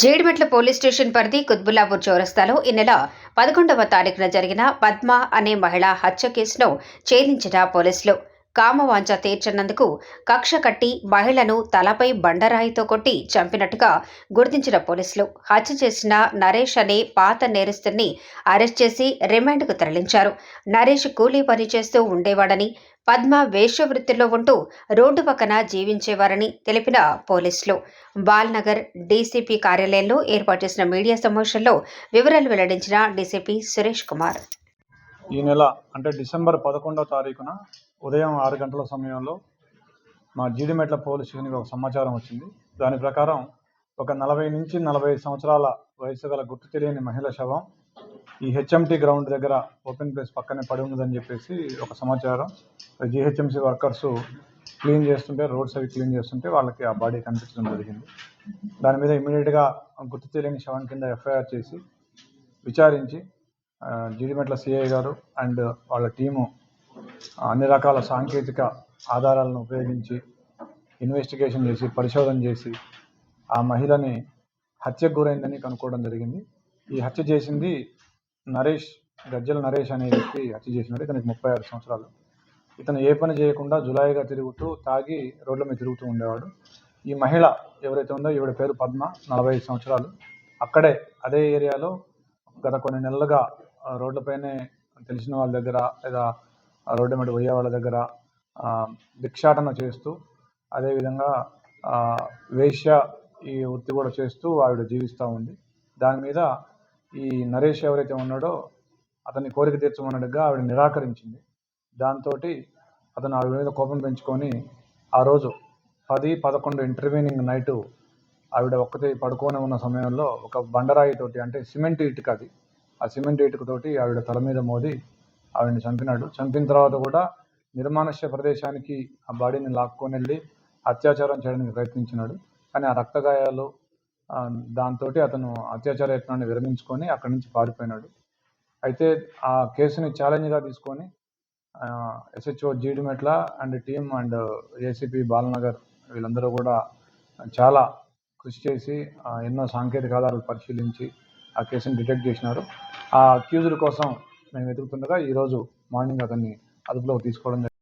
జేడిమెట్ల police station పరిధి కుత్బుల్లాపూర్ చౌరస్తాలో ఈ నెల పదకొండవ తారీఖున జరిగిన పద్మ అనే మహిళ హత్య కేసును ఛేదించిన పోలీసులు. కామవాంఛ తీర్చనందుకు కక్ష కట్టి మహిళను తలపై బండరాయితో కొట్టి చంపినట్టుగా గుర్తించిన పోలీసులు. హత్య చేసిన నరేష్ అనే పాత నేరస్తుని అరెస్ట్ చేసి రిమాండ్కు తరలించారు. నరేష్ కూలీ పని చేస్తూ ఉండేవాడని పద్మ వేషవృత్తిలో ఉంటూ రోడ్డు పక్కన జీవించేవారని తెలిపిన పోలీసులు. బాల్నగర్ డీసీపీ కార్యాలయంలో ఏర్పాటు చేసిన మీడియా సమావేశంలో వివరాలు వెల్లడించిన డీసీపీ సురేష్ కుమార్. ఈ నెల అంటే డిసెంబర్ పదకొండవ తారీఖున ఉదయం ఆరు గంటల సమయంలో మా జీడిమెట్ల పోలీస్ స్టేషన్కి ఒక సమాచారం వచ్చింది. దాని ప్రకారం ఒక నలభై నుంచి నలభై సంవత్సరాల వయసు గల గుర్తు తెలియని మహిళ శవం ఈ హెచ్ఎంటీ గ్రౌండ్ దగ్గర ఓపెన్ ప్లేస్ పక్కనే పడి ఉన్నదని చెప్పేసి ఒక సమాచారం. జిహెచ్ఎంసీ వర్కర్స్ క్లీన్ చేస్తుంటే రోడ్స్ అవి క్లీన్ చేస్తుంటే వాళ్ళకి ఆ బాడీ కనిపించడం జరిగింది. దాని మీద ఇమీడియట్గా గుర్తు తెలియని శవం కింద ఎఫ్ఐఆర్ చేసి విచారించి జీడిమెట్ల సిఐ గారు అండ్ వాళ్ళ టీము అన్ని రకాల సాంకేతిక ఆధారాలను ఉపయోగించి ఇన్వెస్టిగేషన్ చేసి పరిశోధన చేసి ఆ మహిళని హత్యకు గురైందని కనుక్కోవడం జరిగింది. ఈ హత్య చేసింది నరేష్ గజ్జల నరేష్ అనే వ్యక్తి హత్య చేసినాడు ఇతనికి ముప్పై ఆరు సంవత్సరాలు. ఇతను ఏ పని చేయకుండా జులాయిగా తిరుగుతూ తాగి రోడ్ల మీద తిరుగుతూ ఉండేవాడు. ఈ మహిళ ఎవరైతే ఉందో ఈవిడ పేరు పద్మ నలభై ఐదు సంవత్సరాలు. అక్కడే అదే ఏరియాలో గత కొన్ని నెలలుగా రోడ్లపైనే తెలిసిన వాళ్ళ దగ్గర లేదా రోడ్ల రోడ్డు మీద పోయే వాళ్ళ దగ్గర భిక్షాటన చేస్తూ అదేవిధంగా వేశ్య ఈ వృత్తి కూడా చేస్తూ ఆవిడ జీవిస్తూ ఉంది. దాని మీద ఈ నరేష్ ఎవరైతే ఉన్నాడో అతని కోరిక తీర్చమన్నట్టుగా ఆవిడ నిరాకరించింది. దాంతో అతను ఆవిడ మీద కోపం పెంచుకొని ఆ రోజు పది పదకొండు ఇంటర్వ్యూనింగ్ నైటు ఆవిడ ఒక్కతే పడుకొని ఉన్న సమయంలో ఒక బండరాయి తోటి అంటే సిమెంట్ ఇటుక అది ఆ సిమెంట్ ఇటుకతోటి ఆవిడ తల మీద మోది ఆవిడని చంపినాడు. చంపిన తర్వాత కూడా నిర్మానుష్య ప్రదేశానికి ఆ బాడీని లాక్కొని వెళ్ళి అత్యాచారం చేయడానికి ప్రయత్నించినాడు. కానీ ఆ రక్తగాయాలు దాంతో అతను అత్యాచార యత్నాన్ని విరమించుకొని అక్కడి నుంచి పారిపోయినాడు. అయితే ఆ కేసుని ఛాలెంజ్గా తీసుకొని SHO Jeedimetla and team and ACP Balanagar వీళ్ళందరూ కూడా చాలా కృషి చేసి ఎన్నో సాంకేతిక ఆధారాలు పరిశీలించి ఆ కేసుని డిటెక్ట్ చేసినారు. ఆ అక్యూజుల కోసం మేము వెతుకుతుండగా ఈరోజు మార్నింగ్ అతన్ని అదుపులోకి తీసుకోవడం జరిగింది